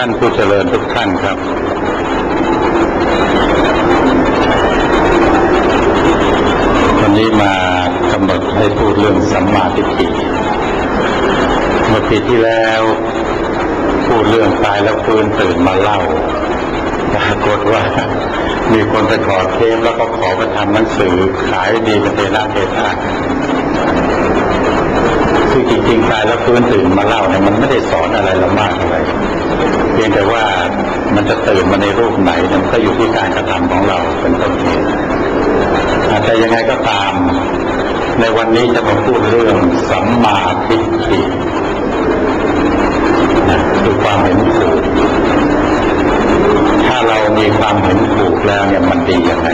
ท่านผู้เจริญทุกท่านครับ วันนี้มากำหนดให้พูดเรื่องสัมมาทิฏฐิเมื่อปีที่แล้ว พูดเรื่องตายแล้วฟื้นตื่นมาเล่าปรากฏว่า มีคนไปขอเทปแล้วก็ขอไปทำหนังสือขายดีเป็นเทนาเทศะ จริงๆตายแล้วฟื้นตื่นมาเล่าเนี่ยมันไม่ได้สอนอะไรเรามากอะไรเพียงแต่ว่ามันจะตื่นมาในรูปไหนมันก็อยู่ที่การกระทำของเราเป็นต้นเหตุแต่ยังไงก็ตาม ในวันนี้จะมาพูดเรื่องสัมมาทิฏฐิคือความเห็นถูกถ้าเรามีความเห็นถูกแล้วเนี่ยมันดียังไง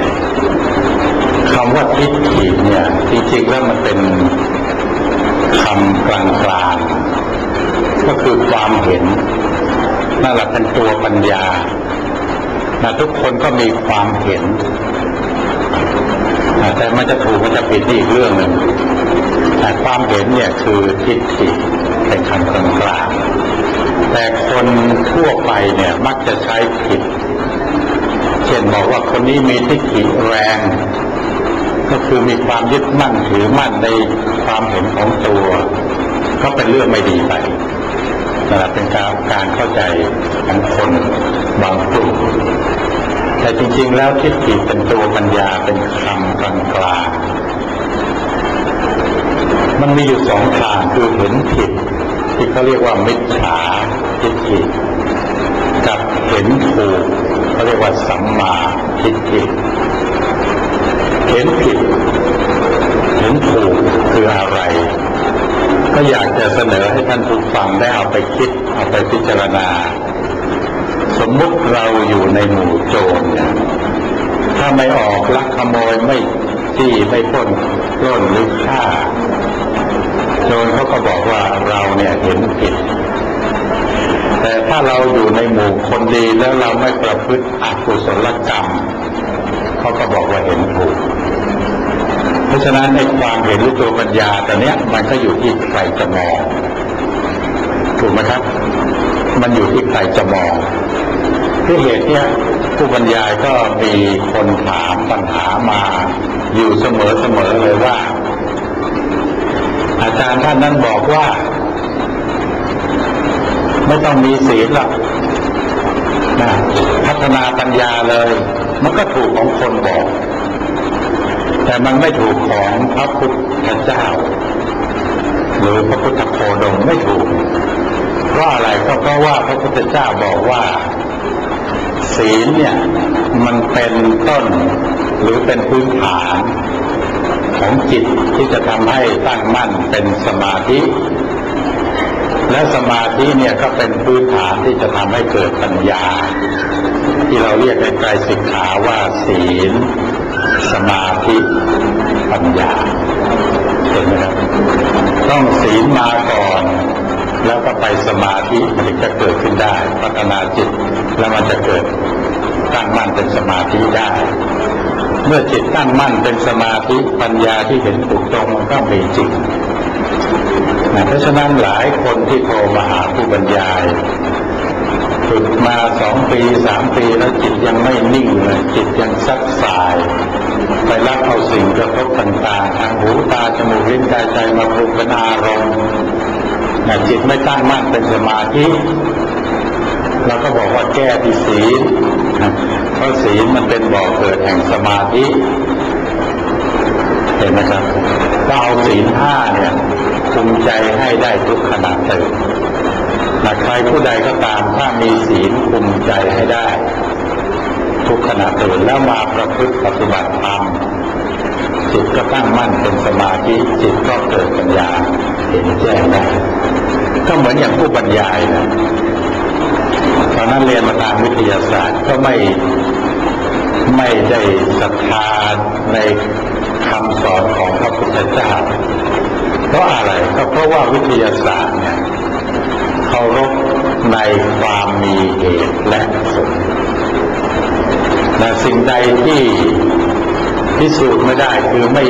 คำว่าทิฏฐิเนี่ยจริงๆแล้วมันเป็น คำกลางๆ ก็คือความเห็นนั่นแหละเป็นตัวปัญญานะทุกคนก็มีความเห็นแต่มันจะถูกมันจะผิดนี่อีกเรื่องหนึ่งแต่ความเห็นเนี่ยคือทิฏฐิเป็นคำกลางๆแต่คนทั่วไปเนี่ยมักจะใช้ผิด เช่นบอกว่าคนนี้มีทิฏฐิแรง ก็คือมีความยึดมั่นถือมั่นในความเห็นของตัว ก็เป็นเรื่องไม่ดีไปนะครับเป็นการการเข้าใจของคนบางกลุ่มแต่จริงๆแล้วทิฏฐิเป็นตัวปัญญาเป็นคำกลางกลางมันมีอยู่สองทางคือเห็นผิด ที่เขาเรียกว่ามิจฉาทิฏฐิกับเห็นถูกเขาเรียกว่าสัมมาทิฏฐิ เห็นผิดเห็นถูกคืออะไร ก็อยากจะเสนอให้ท่านผู้ฟังได้เอาไปคิดเอาไปพิจารณา สมมุติเราอยู่ในหมู่โจรเนี่ยถ้าไม่ออกลักขโมยไม่จี้ไม่ปล้นปล้นหรือฆ่าโจรเขาก็บอกว่าเราเนี่ยเห็นผิดแต่ถ้าเราอยู่ในหมู่คนดีแล้วเราไม่ประพฤติอกุศลกรรม เขาก็บอกว่าเห็นถูก เพราะฉะนั้นในความเห็นรือตัวปัญญาแต่เนี้ยมันก็อยู่ที่ใครจะมองถูกไหมครับ มันอยู่ที่ใครจะมองที่เหตุเนี้ยผู้บรรยายก็มีคนถามปัญหามาอยู่เสมอเสมอเลยว่า อาจารย์ท่านนั้นบอกว่า ไม่ต้องมีศีลหรอกนะพัฒนาปัญญาเลย มันก็ถูกของคนบอก แต่มันไม่ถูกของพระพุทธเจ้า หรือพระพุทธโคดมไม่ถูก เพราะอะไรก็เพราะว่าพระพุทธเจ้าบอกว่า ศีลเนี่ยมันเป็นต้นหรือเป็นพื้นฐานของจิตที่จะทำให้ตั้งมั่นเป็นสมาธิ และสมาธิเนี่ยก็เป็นพื้นฐานที่จะทำให้เกิดปัญญา ที่เราเรียกในไตรสิกขาว่าศีล สมาธิปัญญาเห็นไหมครับต้องศีลมาก่อน แล้วก็ไปสมาธิมันถึงจะเกิดขึ้นได้ พัฒนาจิต แล้วมันจะเกิดตั้งมั่นเป็นสมาธิได้ เมื่อจิตตั้งมั่นเป็นสมาธิปัญญาที่เห็นถูกตรงมันก็มีจริงนะเพราะฉะนั้นหลายคนที่โทรมาหาผู้บรรยาย ฝึกมาสองปีสามปีแล้วจิตยังไม่นิ่งเลยจิตยังซัดสาย ไปรับเอาสิ่งกระทบต่างๆทางหูตาจมูกลิ้นกายใจมาปรุงเป็นอารมณ์จิตไม่ตั้งมั่นเป็นสมาธิเราก็บอกว่าแก้ที่ศีลเพราะศีลมันเป็นบ่อเกิดแห่งสมาธิ เห็นไหมครับก็เอาศีลห้าเนี่ยคุมใจให้ได้ทุกขณะตื่น นะใครผู้ใดก็ตามถ้ามีศีลคุมใจให้ได้ ทุกขณะตื่นแล้วมาประพฤติปฏิบัติธรรมจิตก็ตั้งมั่นเป็นสมาธิจิตก็เกิดปัญญาเห็นแจ้งได้ก็เหมือนอย่างผู้บรรยายนะตอนนั้นเรียนมาทางวิทยาศาสตร์ก็ไม่ไม่ได้ศรัทธาในคำสอนของพระพุทธเจ้าเพราะอะไรก็เพราะว่าวิทยาศาสตร์เนี่ย เคารพในความมีเหตุและผลแต่สิ่งใดที่พิสูจน์ไม่ได้คือไม่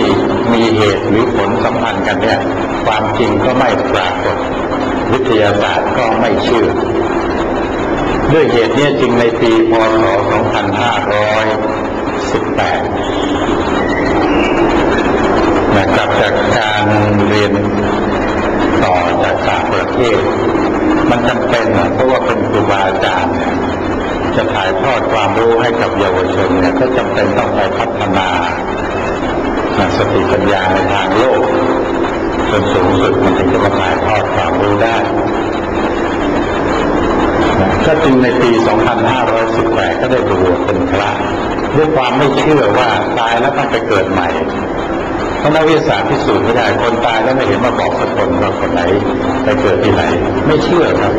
มีเหตุหรือผลสัมพันธ์กันเนี่ย ความจริงก็ไม่ปรากฏ วิทยาศาสตร์ก็ไม่เชื่อ ด้วยเหตุนี้จริงในปีพศ 2518 นะครับจากการเรียนต่อจากต่างประเทศ มันจำเป็นนะเพราะว่าเป็นครูบาอาจารย์เนี่ยจะถ่ายทอดความรู้ให้กับเยาวชนเนี่ยก็จำเป็นต้องไปพัฒนาสติปัญญาในทางโลกจนสูงสุดมันถึงจะมาถ่ายทอดความรู้ได้ก็จึงในปี 2518 ก็ได้บวชเป็นพระด้วยความไม่เชื่อว่าตายแล้วต้องไปเกิดใหม่ ราะนักวิทยาศาสตร์พิสูจน์ไม่ได้คนตายแล้วไม่เห็นมาบอกสักคนว่าคนไหนไปเกิดที่ไหน ไม่เชื่อครับ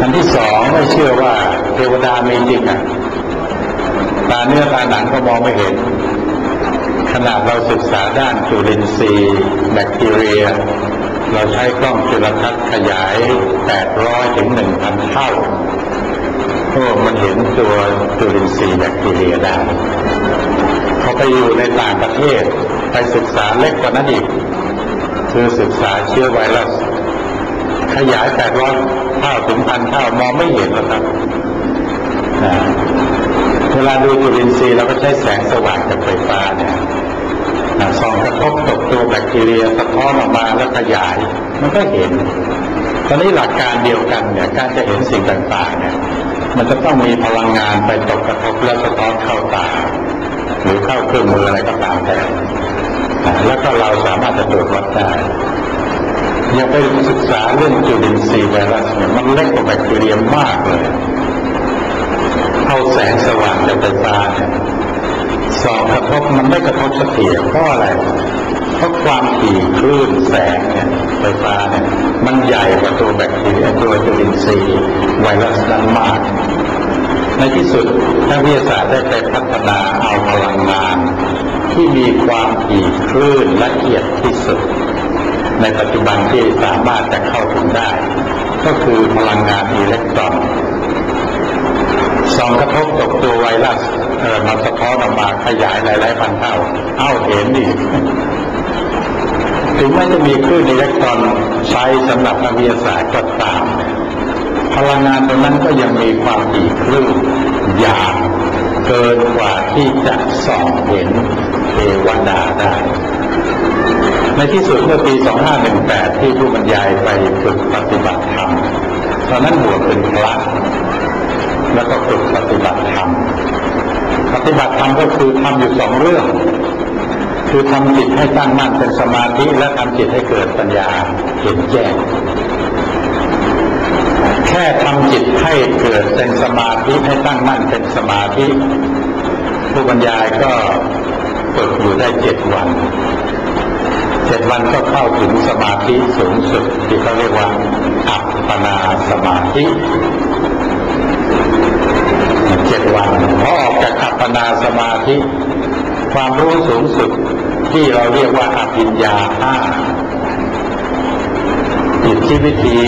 อันที่สองไม่เชื่อว่าเทวดามีจริงอะตาเนื้อตาหนังก็มองไม่เห็นขนาดเราศึกษาด้านจุลินทรีย์แบคทีเรีย เราใช้กล้องจุลทรรศน์ขยาย 800 ถึง 1,000 เท่าโอ้มันเห็นตัวจุลินทรีย์แบคทีเรียได้พอไปอยู่ในต่างประเทศ ไปศึกษาเล็กกว่านั้นอีกคือศึกษาเชื้อไวรัสขยาย800เท่าถึงพันเท่ามองไม่เห็นหรอกครับเวลาดูจุลินทรีย์เราก็ใช้แสงสว่างจากไฟฟ้าเนี่ยส่องกระทบตกตัวแบคทีเรียสะท้อนออกมาแล้วขยาย มันก็เห็น ตอนนี้หลักการเดียวกันเนี่ยการจะเห็นสิ่งต่างๆเนี่ยมันจะต้องมีพลังงานไปตกกระทบแล้วสะท้อนเข้าตา หรือเข้าเครื่องมืออะไรก็ตามแต่ แล้วก็เราสามารถจะตรวจวัดได้อย่าไปศึกษาเรื่องจุลินทรีย์ไวรัสเนี่ยมันเล็กกว่าแบคทีเรียมากเลย เอาแสงสว่างจากไฟฟ้าเนี่ยสองกระทบมันไม่กระทบสักทีเพราะอะไรเพราะความถี่คลื่นแสงเนี่ยไฟฟ้าเนี่ยมันใหญ่กว่าตัวแบคทีเรียตัวจุลินทรีย์ไวรัสนั้นมาก ในที่สุดนักวิทยาศาสตร์ได้ไปพัฒนาเอาพลังงาน ที่มีความถี่คลื่นละเอียดที่สุด ในปัจจุบันที่สามารถจะเข้าถึงได้ ก็คือพลังงานอิเล็กตรอนส่องกระทบตกตัวไวรัสมันสะท้อนออกมาขยายหลายๆพันเท่า เอ้าเห็นดิถึงแม้จะมีคลื่นอิเล็กตรอนใช้สำหรับนักวิทยาศาสตร์ก็ตาม พลังงานตรงนั้นก็ยังมีความถี่คลื่นยาวเกินกว่าที่จะส่องเห็นเทวดาได้ ในที่สุดเมื่อปี 2518 ที่ผู้บรรยายไปฝึกปฏิบัติธรรม ตอนนั้นบวชเป็นพระแล้วก็ฝึกปฏิบัติธรรม ปฏิบัติธรรมก็คือทำอยู่สองเรื่อง คือทำจิตให้ตั้งมั่นเป็นสมาธิและทำจิตให้เกิดปัญญาเห็นแจ้ง ค่ทำจิตให้เกิดเป็นสมาธิให้ตั้งมั่นเป็นสมาธิ ผู้บรรยายก็ฝึกอยู่ได้เจ็ดวันเจ็ดวันก็เข้าถึงสมาธิสูงสุดที่เขาเรียกว่าอัปปนาสมาธิเจ็ดวันพอออกจากอัปปนาสมาธิ ความรู้สูงสุดที่เราเรียกว่าอภิญญาห้า อิทธิวิธี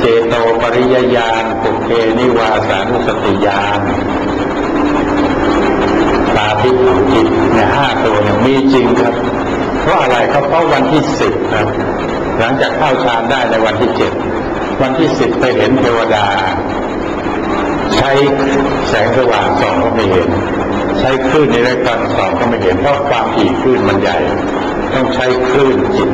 เจโตปริยญาณปุเพนิวาสานุสติญาณตาทิพย์จิตเนี่ยห้าตัวเนี่ยมีจริงครับ เพราะอะไรครับเพราะวันที่สิบครับ หลังจากเข้าฌานได้ในวันที่เจ็ดวันที่สิบไปเห็นเทวดา ใช้แสงสว่างส่องก็ไม่เห็น ใช้คลื่นในแรกตอนส่องก็ไม่เห็นเพราะความถี่คลื่นมันใหญ่ ต้องใช้คลื่นจิต